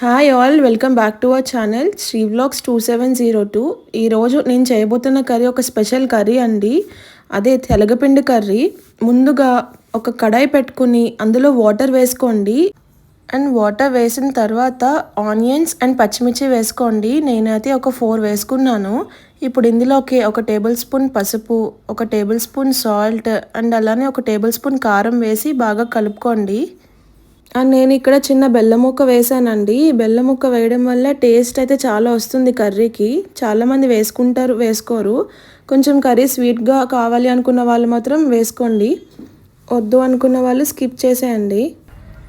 Hi all welcome back to our channel Sri vlogs two seven zero two ఈరోజు నేను చేయబోతున్న curry ఒక special curry అండి. అదే తెలగపిండి కర్రీ. ముందుగా ఒక కడాయి పెట్టుకుని అందులో వాటర్ వేసుకోండి. అండ్ వాటర్ వేసిన తర్వాత ఆనియన్స్ అండ్ పచ్చిమిర్చి వేసుకోండి. నేనైతే ఒక ఫోర్ వేసుకున్నాను. ఇప్పుడు ఇందులోకి ఒక టేబుల్ స్పూన్ పసుపు ఒక టేబుల్ స్పూన్ సాల్ట్ అండ్ అలానే ఒక టేబుల్ స్పూన్ కారం వేసి బాగా కలుపుకోండి. అండ్ నేను ఇక్కడ చిన్న బెల్లం ముక్క వేసానండి. బెల్లం ముక్క వేయడం వల్ల టేస్ట్ అయితే చాలా వస్తుంది కర్రీకి. చాలామంది వేసుకుంటారు వేసుకోరు. కొంచెం కర్రీ స్వీట్గా కావాలి అనుకున్న వాళ్ళు మాత్రం వేసుకోండి. వద్దు అనుకున్న వాళ్ళు స్కిప్ చేసేయండి.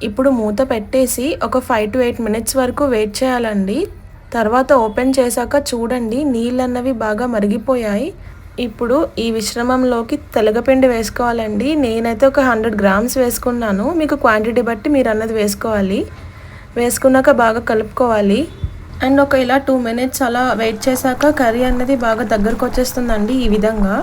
ఇప్పుడు మూత పెట్టేసి ఒక ఫైవ్ టు ఎయిట్ మినిట్స్ వరకు వెయిట్ చేయాలండి. తర్వాత ఓపెన్ చేశాక చూడండి నీళ్ళు అన్నవి బాగా మరిగిపోయాయి. ఇప్పుడు ఈ మిశ్రమంలోకి తెలగపిండి వేసుకోవాలండి. నేనైతే ఒక హండ్రెడ్ గ్రామ్స్ వేసుకున్నాను. మీకు క్వాంటిటీ బట్టి మీరు అన్నది వేసుకోవాలి. వేసుకున్నాక బాగా కలుపుకోవాలి. అండ్ ఒక ఇలా టూ మినిట్స్ అలా వెయిట్ చేశాక కర్రీ అన్నది బాగా దగ్గరకు వచ్చేస్తుందండి ఈ విధంగా.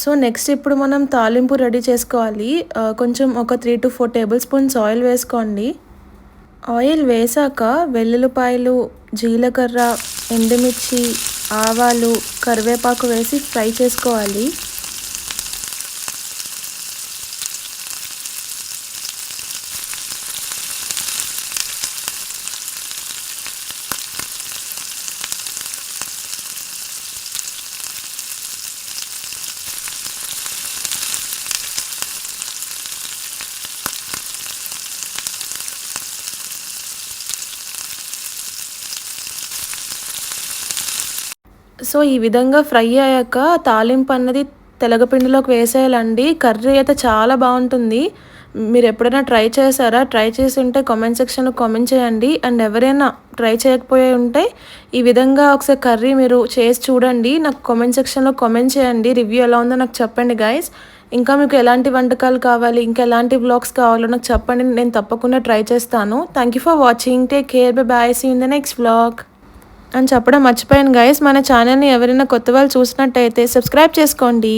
సో నెక్స్ట్ ఇప్పుడు మనం తాలింపు రెడీ చేసుకోవాలి. కొంచెం ఒక three to four tablespoons oil వేసుకోండి. ఆయిల్ వేసాక వెల్లుల్లిపాయలు జీలకర్ర ఎండుమిర్చి ఆవాలు కరివేపాకు వేసి ఫ్రై చేసుకోవాలి. సో ఈ విధంగా ఫ్రై అయ్యాక తాలింపు అన్నది తెలగపిండిలోకి వేసేయాలండి. కర్రీ అయితే చాలా బాగుంటుంది. మీరు ఎప్పుడైనా ట్రై చేశారా? ట్రై చేసి ఉంటే కామెంట్ సెక్షన్లో కామెంట్ చేయండి. అండ్ ఎవరైనా ట్రై చేయకపోయి ఉంటే ఈ విధంగా ఒకసారి కర్రీ మీరు చేసి చూడండి. నాకు కామెంట్ సెక్షన్లో కామెంట్ చేయండి. రివ్యూ ఎలా ఉందో నాకు చెప్పండి గాయస్ ఇంకా మీకు ఎలాంటి వంటకాలు కావాలి? ఇంకా ఎలాంటి బ్లాగ్స్ కావాలో నాకు చెప్పండి. నేను తప్పకుండా ట్రై చేస్తాను. Thank you for watching take care bye bye see in the next blog అని చెప్పడం మర్చిపోయాను గైస్ మన ఛానల్ని ఎవరైనా కొత్త వాళ్ళు చూసినట్టయితే సబ్స్క్రైబ్ చేసుకోండి.